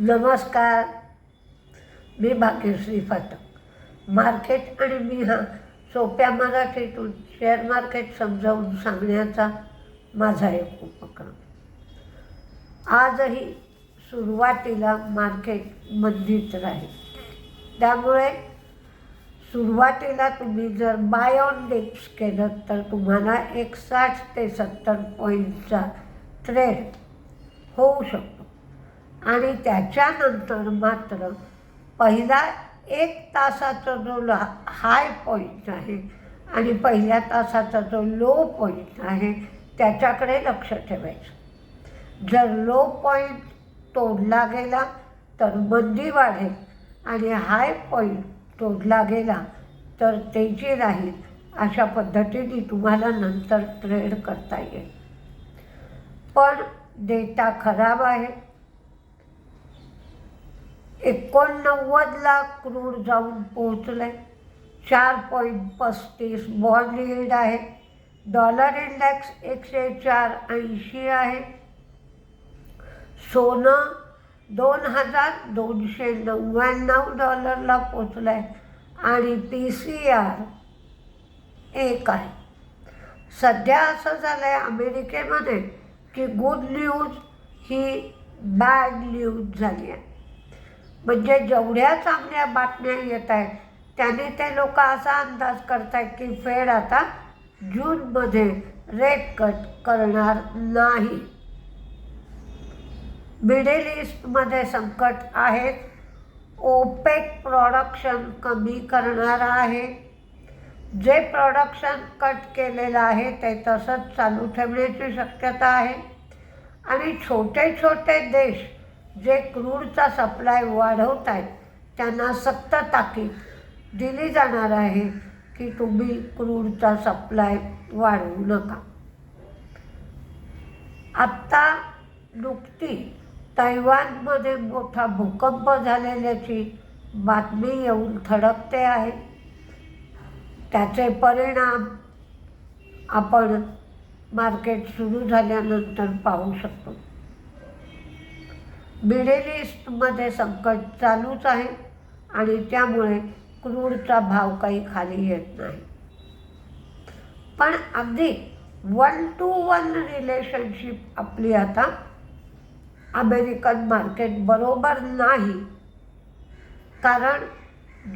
नमस्कार. मी भाग्यश्री फाटक मार्केट आणि मी हा सोप्या मराठीतून शेअर मार्केट समजावून सांगण्याचा माझा एक उपक्रम. आजही सुरुवातीला मार्केट मंदीच राहील. त्यामुळे सुरुवातीला तुम्ही जर बाय ऑन डिप्स केलं तर तुम्हाला एक साठ ते सत्तर पॉईंटचा ट्रेड होऊ शकतो. आणि त्याच्यानंतर मात्र पहिला एक तासाचा जो ला हाय पॉईंट आहे आणि पहिल्या तासाचा जो लो पॉईंट आहे त्याच्याकडे लक्ष ठेवायचं. जर लो पॉईंट तोडला गेला तर मंदी वाढेल आणि हाय पॉईंट तोडला गेला तर तेजी राहील अशा पद्धतीने तुम्हाला नंतर ट्रेड करता येईल. पण डेटा खराब आहे. एकोणनव्वदला क्रूड जाऊन पोहोचले चार पॉईंट पस्तीस बॉन्ड यील्ड आहे. डॉलर इंडेक्स एकशे चार ऐंशी आहे. सोनं दोन हजार दोनशे नव्याण्णव डॉलरला पोचलं आहे आणि पी सी आर एक आहे. सध्या असं झालं आहे अमेरिकेमध्ये की गुड न्यूज ही बॅड न्यूज झाली आहे. म्हणजे जेवढ्या चांगल्या बातम्या येत आहेत त्याने ते लोक असा अंदाज करत आहेत की फेड आता जूनमध्ये रेट कट करणार नाही. मिडल ईस्टमध्ये संकट आहे. ओपेक प्रॉडक्शन कमी करणार आहे. जे प्रॉडक्शन कट केलेलं आहे ते तसंच चालू ठेवण्याची शक्यता आहे. आणि छोटे छोटे देश जे क्रूडचा सप्लाय वाढवत आहेत त्यांना सक्त ताकीद दिली जाणार आहे की तुम्ही क्रूडचा सप्लाय वाढवू नका. आत्ता नुकती तैवानमध्ये मोठा भूकंप झालेल्याची बातमी येऊन थडकते आहे. त्याचे परिणाम आपण मार्केट सुरू झाल्यानंतर पाहू शकतो. मिडल ईस्टमध्ये संकट चालूच आहे आणि त्यामुळे क्रूडचा भाव काही खाली येत नाही. पण अगदी वन टू वन रिलेशनशिप आपली आता अमेरिकन मार्केट बरोबर नाही. कारण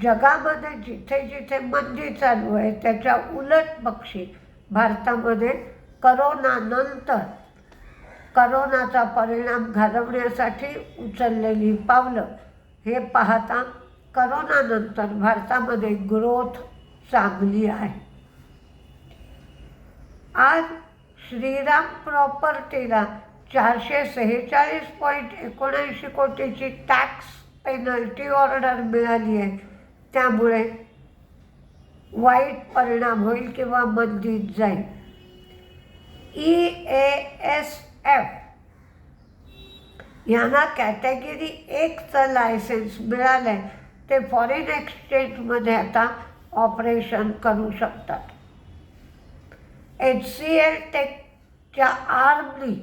जगामध्ये जिथे जिथे मंदी चालू आहे त्याच्या उलट पक्षी भारतामध्ये करोनानंतर करोनाचा परिणाम घालवण्यासाठी उचललेली पावलं हे पाहता करोनानंतर भारतामध्ये ग्रोथ चांगली आहे. आज श्रीराम प्रॉपर्टीला चारशे सेहेचाळीस पॉईंट एकोणऐंशी कोटीची टॅक्स पेनल्टी ऑर्डर मिळाली आहे. त्यामुळे वाईट परिणाम होईल किंवा मंदीत जाईल. ई ए एस एफ यांना कॅटेगरी एकचं लायसन्स मिळालं आहे ते फॉरेन एक्सचेंजमध्ये आता ऑपरेशन करू शकतात. एच सी एल टेकच्या आर्मनी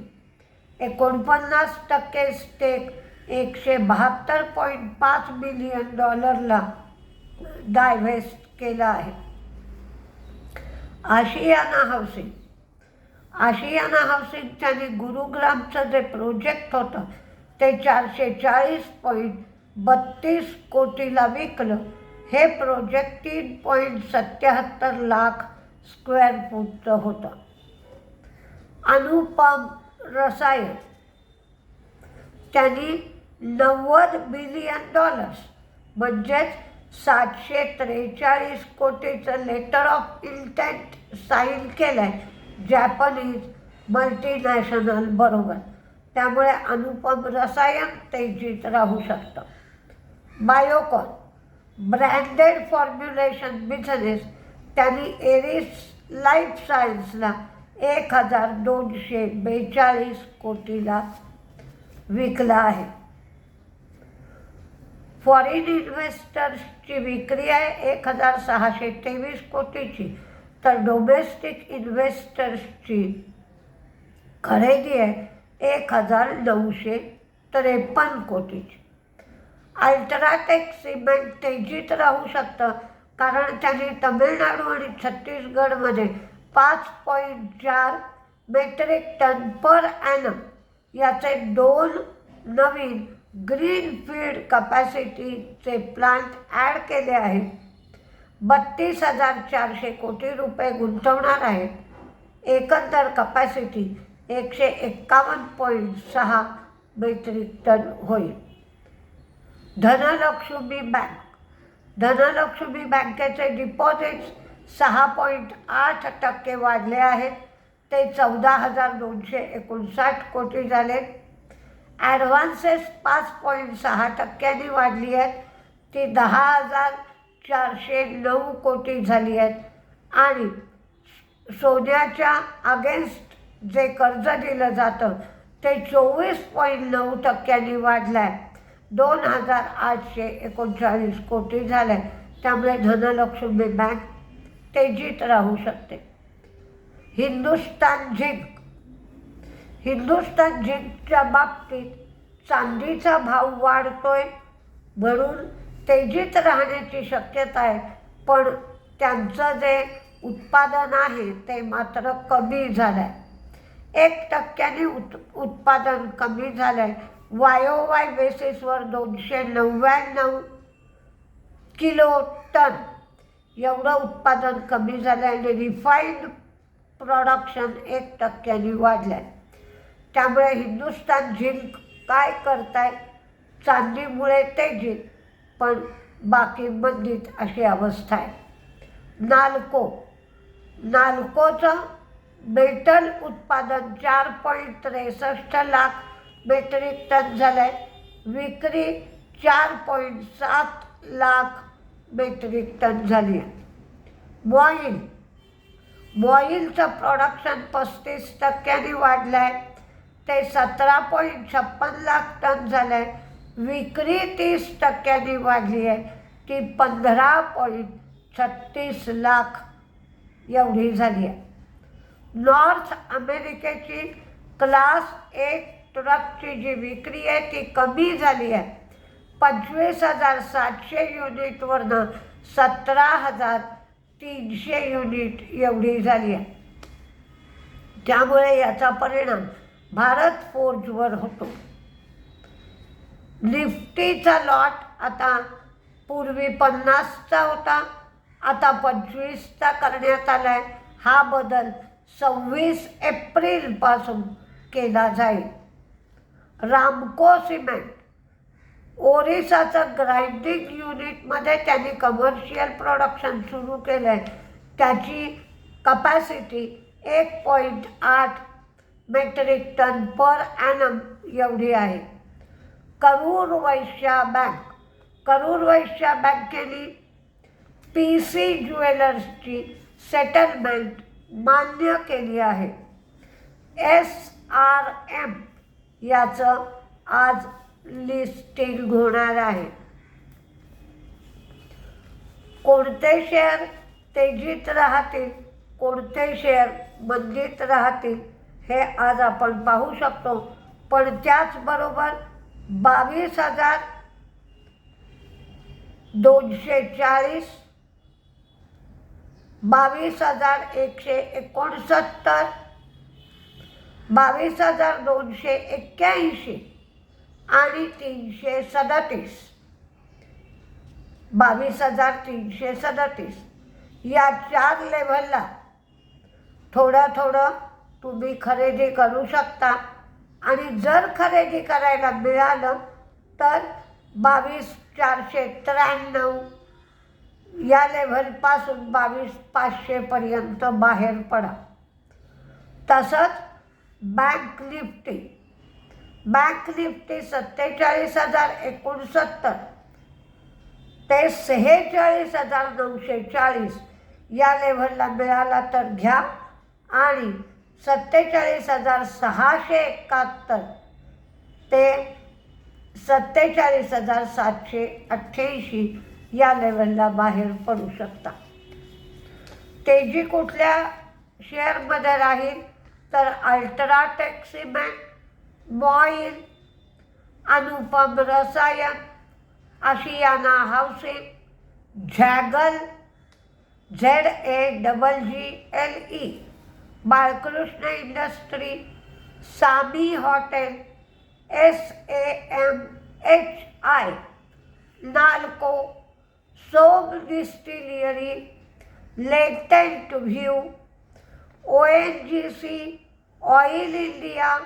एकोणपन्नास टक्के स्टेक एकशे बहात्तर पॉईंट पाच मिलियन डॉलरला डायव्हेस्ट केलं आहे. आशियाना हाऊसिंग आशियाना हाऊसिंग त्यांनी गुरुग्रामचं जे प्रोजेक्ट होतं ते चारशे चाळीस पॉईंट बत्तीस कोटीला विकलं. हे प्रोजेक्ट तीन पॉईंट सत्याहत्तर लाख स्क्वेअर फूटचं होतं. अनुपम रसायन. त्यांनी नव्वद बिलियन डॉलर्स म्हणजेच सातशे त्रेचाळीस कोटीचं लेटर ऑफ इंटेंट साईन केलं आहे जॅपनीज मल्टीनॅशनल बरोबर. त्यामुळे अनुपम रसायन तेजीत राहू शकतं. बायोकॉन ब्रँडेड फॉर्म्युलेशन बिझनेस त्यांनी एरिस लाईफ सायन्सला एक हजार दोनशे बेचाळीस कोटीला विकला आहे. फॉरेन इन्व्हेस्टर्सची विक्री आहे एक हजार सहाशे तेवीस कोटीची. तर डोमेस्टिक इन्व्हेस्टर्सची खरेदी आहे एक हजार नऊशे त्रेपन्न कोटीची. अल्ट्राटेक सिमेंट तेजीत राहू शकतं कारण त्यांनी तमिळनाडू आणि छत्तीसगडमध्ये पाच पॉईंट चार मेट्रिक टन पर ॲनम याचे दोन नवीन ग्रीनफील्ड कपॅसिटीचे प्लांट ॲड केले आहेत. बत्तीस हजार चारशे कोटी रुपये गुंतवणार आहेत एकंदर कपॅसिटी एकशे एक्कावन्न पॉईंट सहा मेट्रिक टन होईल. धनलक्ष्मी बँक धनलक्ष्मी बँकेचे डिपॉझिट्स सहा पॉईंट आठ टक्के वाढले आहेत. ते चौदा हजार दोनशे एकोणसाठ कोटी झाले. ॲडव्हान्सेस पाच पॉईंट सहा टक्क्यांनी वाढली आहेत. ती दहा हजार चारशे नऊ कोटी झाली आहेत. आणि सोन्याच्या अगेन्स्ट जे कर्ज दिलं जातं ते चोवीस पॉईंट नऊ टक्क्यांनी वाढलं आहे दोन हजार आठशे एकोणचाळीस कोटी झाले. त्यामुळे धनलक्ष्मी बँक तेजीत राहू शकते. हिंदुस्तान झिंक. हिंदुस्तान झिंकच्या बाबतीत चांदीचा भाव वाढतोय. म्हणून तेजीत राहण्याची शक्यता आहे पण त्यांचं जे उत्पादन आहे ते मात्र कमी झालं आहे एक टक्क्याने उत उत्पादन कमी झालं आहे वायोवाय बेसिसवर दोनशे नव्याण्णव किलो टन एवढं उत्पादन कमी झालं आहे आणि रिफाईंड प्रोडक्शन एक टक्क्याने वाढलं आहे त्यामुळे हिंदुस्तान झिंक काय करताय? चांदीमुळे तेजीत पण बाकी मंदीत अशी अवस्था आहे. नाल्को. नाल्कोचं मेटल उत्पादन चार पॉईंट त्रेसष्ट लाख मेट्रिक टन झालं आहे विक्री चार पॉईंट सात लाख मेट्रिक टन झाली आहे. मॉईल मॉईलचं प्रोडक्शन पस्तीस टक्क्यांनी वाढलं आहे ते सतरा पॉईंट छप्पन लाख टन झालं आहे विक्री तीस टक्क्यांनी वाढली आहे. ती पंधरा पॉईंट छत्तीस लाख एवढी झाली आहे. नॉर्थ अमेरिकेची क्लास एक ट्रकची जी विक्री आहे ती कमी झाली आहे. पंचवीस हजार सातशे युनिटवरनं सतरा हजार तीनशे युनिट एवढी झाली आहे. त्यामुळे याचा परिणाम भारत फोर्जवर होतो. निफ्टीचा लॉट आता पूर्वी पन्नासचा होता आता पंचवीसचा करण्यात आला आहे हा बदल सव्वीस एप्रिलपासून केला जाईल. रामको सिमेंट ओरिसाचं ग्राइंडिंग युनिटमध्ये त्यांनी कमर्शियल प्रोडक्शन सुरू केलं आहे त्याची कपॅसिटी एक पॉईंट आठ मेट्रिक टन पर ॲनम एवढी आहे. करूर वैश्या बँक. करूर वैश्या बँकेने पी सी ज्वेलर्सची सेटलमेंट मान्य केली आहे. एस आर एम याचं आज लिस्टिंग होणार आहे. कोणते शेअर तेजीत राहतील कोणते शेअर मंदीत राहतील हे आज आपण पाहू शकतो. पण त्याचबरोबर बावीस हजार दोनशे चाळीस बावीस हजार एकशे एकोणसत्तर बावीस हजार दोनशे एक्क्याऐंशी आणि तीनशे सदतीस. बावीस हजार तीनशे सदतीस. या चार लेव्हलला थोडं थोडं तुम्ही खरेदी करू शकता. आणि जर खरेदी करायला मिळालं तर बावीस चारशे त्र्याण्णव या लेव्हलपासून बावीस पाचशेपर्यंत बाहेर पडा. तसंच बँक निफ्टी. बँक निफ्टी सत्तेचाळीस हजार एकोणसत्तर. ते सेहेचाळीस हजार नऊशे चाळीस या लेव्हलला मिळाला तर घ्या आणि सत्तेचाळीस हजार सहाशे एकाहत्तर. ते सत्तेचाळीस हजार सातशे अठ्ठ्याऐंशी या लेवलला बाहेर पडू शकता तेजी कुठल्या शेअरमध्ये राहील तर ultra टॅक्सीमॅन boil Anupam Rasayan Ashiana housing Zaggle Z A double G L E Balkrishna industry Samhi hotel S A M H I Nalco Som distillery latent view O N G C oil India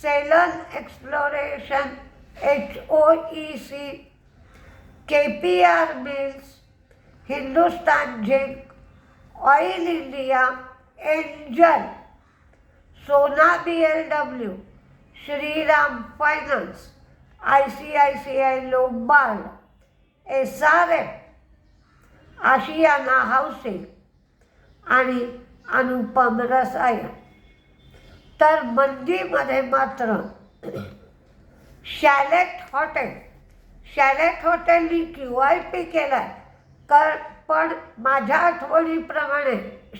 Selan exploration H O E C angel Sona B L W Shriram finance I C I C I Lombard S R F Ashiana housing आणि अनुपम रसायन. तर मंदीमध्ये मात्र शॅलेट hotel शॅलेट हॉटेलनी Q I P केला कर पण माझ्या आठवणीप्रमाणे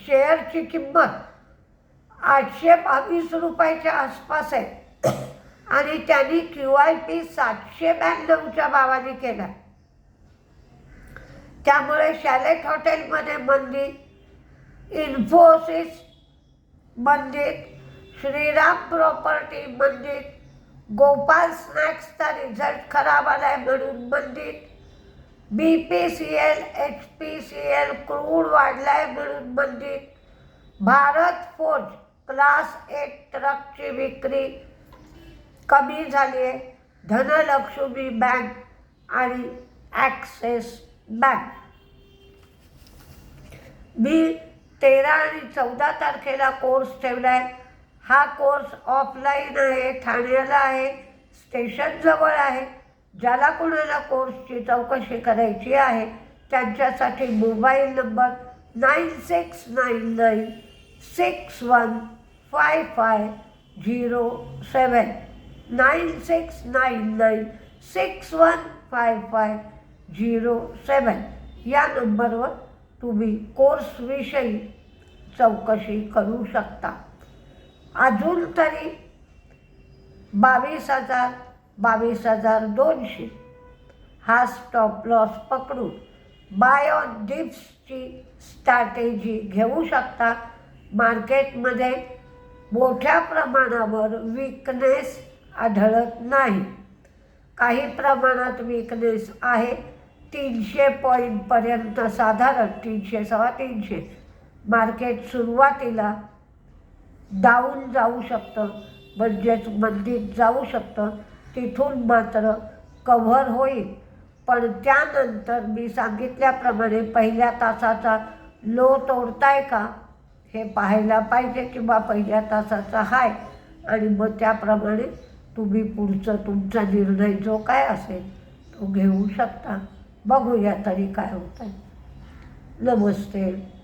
शेअरची किंमत आठशे बावीस रुपयाच्या आसपास आहे. आणि त्यांनी क्यू आय पी सातशे ब्याण्णवच्या भावाने केला त्यामुळे शॅलेट हॉटेलमध्ये मंदी इन्फोसिस मंदिर श्रीराम प्रॉपर्टी मंदिर गोपाल स्नॅक्सचा रिझल्ट खराब आला आहे म्हणून मंदिर B P C L H P C L crude वाढलाय म्हणून भारत फोर्ज क्लास एट ट्रकची विक्री कमी झाली आहे. धनलक्ष्मी बँक आणि ॲक्सेस बँक. मी तेरा आणि चौदा तारखेला कोर्स ठेवला आहे हा कोर्स ऑफलाईन आहे ठाण्याला आहे स्टेशनजवळ आहे. ज्याला कोणाला कोर्सची चौकशी करायची आहे त्यांच्यासाठी mobile number nine six nine nine six one five five zero seven nine six nine nine six one five five zero seven या नंबरवर तुम्ही कोर्सविषयी चौकशी करू शकता. अजून तरी बावीस हजार बावीस हजार दोनशे. हा स्टॉप लॉस पकडून बायोडिप्सची स्ट्रॅटेजी घेऊ शकता. मार्केटमध्ये मोठ्या प्रमाणावर विकनेस आढळत नाही. काही प्रमाणात विकनेस आहे. तीनशे पॉईंटपर्यंत साधारण तीनशे सव्वा तीनशे. मार्केट सुरुवातीला डाऊन जाऊ शकतं. म्हणजेच मंदीत जाऊ शकतं. तिथून मात्र कव्हर होईल. पण त्यानंतर मी सांगितल्याप्रमाणे पहिल्या तासाचा लो तोडताय का हे पाहायला पाहिजे किंवा पहिल्या तासाचा हाय. आणि मग त्याप्रमाणे तुम्ही पुढचं तुमचा निर्णय जो काय असेल तो घेऊ शकता. बघूया तरी काय होतं आहे नमस्ते.